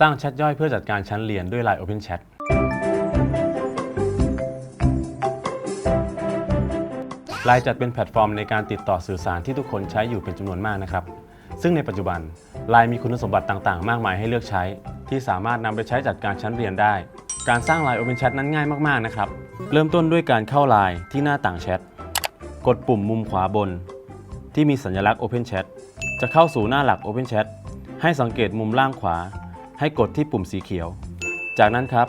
สร้างแชทย่อยเพื่อจัดการชั้นเรียนด้วย Line Open Chat Line จัดเป็นแพลตฟอร์มในการติดต่อสื่อสารที่ทุกคนใช้อยู่เป็นจำนวนมากนะครับ ซึ่งในปัจจุบัน Line มีคุณสมบัติต่างๆ มากมายให้เลือกใช้ ที่สามารถนำไปใช้จัดการชั้นเรียนได้ การสร้าง Line Open Chat นั้นง่ายมากๆนะครับ เริ่มต้นด้วยการเข้า Line ที่หน้าต่างแชท กดปุ่มมุมขวาบน ที่มีสัญลักษณ์ Open Chat จะเข้าสู่หน้าหลัก Open Chat ให้สังเกตมุมล่างขวา ให้กดที่ปุ่มสีเขียว จากนั้นครับ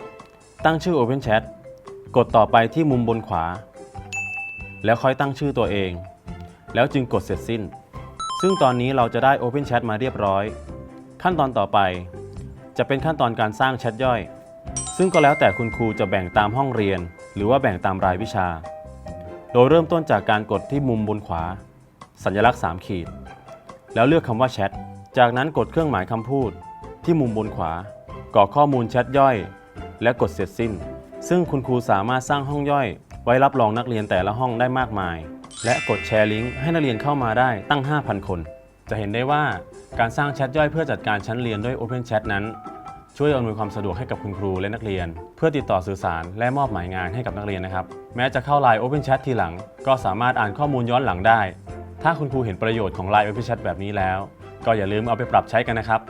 ตั้งชื่อ Open Chat กดต่อไปที่มุมบนขวา แล้วค่อยตั้งชื่อตัวเอง แล้วจึงกดเสร็จสิ้น ซึ่งตอนนี้เราจะได้ Open Chat มาเรียบร้อย ขั้นตอนต่อไป จะเป็นขั้นตอนการสร้างแชทย่อย ซึ่งก็แล้วแต่คุณครูจะแบ่งตามห้องเรียน หรือว่าแบ่งตามรายวิชา โดยเริ่มต้นจากการกดที่มุมบนขวา สัญลักษณ์ 3 ขีด แล้วเลือกคำว่าแชท จากนั้นกดเครื่องหมายคำพูด ที่มุมบนขวา กรอกข้อมูลแชทย่อย และกดเสร็จสิ้น ซึ่งคุณครูสามารถสร้างห้องย่อย ไว้รับรองนักเรียนแต่ละห้องได้มากมาย และกดแชร์ลิงก์ให้นักเรียนเข้ามาได้ตั้ง 5,000 คน จะเห็นได้ว่าการสร้างแชทย่อยเพื่อจัดการชั้นเรียนด้วย Open Chat นั้น ช่วยอำนวยความสะดวกให้กับคุณครูและนักเรียน เพื่อติดต่อสื่อสารและมอบหมายงานให้กับนักเรียนนะครับ แม้จะเข้า Line Open Chat ทีหลัง ก็สามารถอ่านข้อมูลย้อนหลังได้ ถ้าคุณครูเห็นประโยชน์ของ Line Open Chat แบบนี้แล้ว ก็อย่าลืมเอาไปปรับใช้กันนะครับ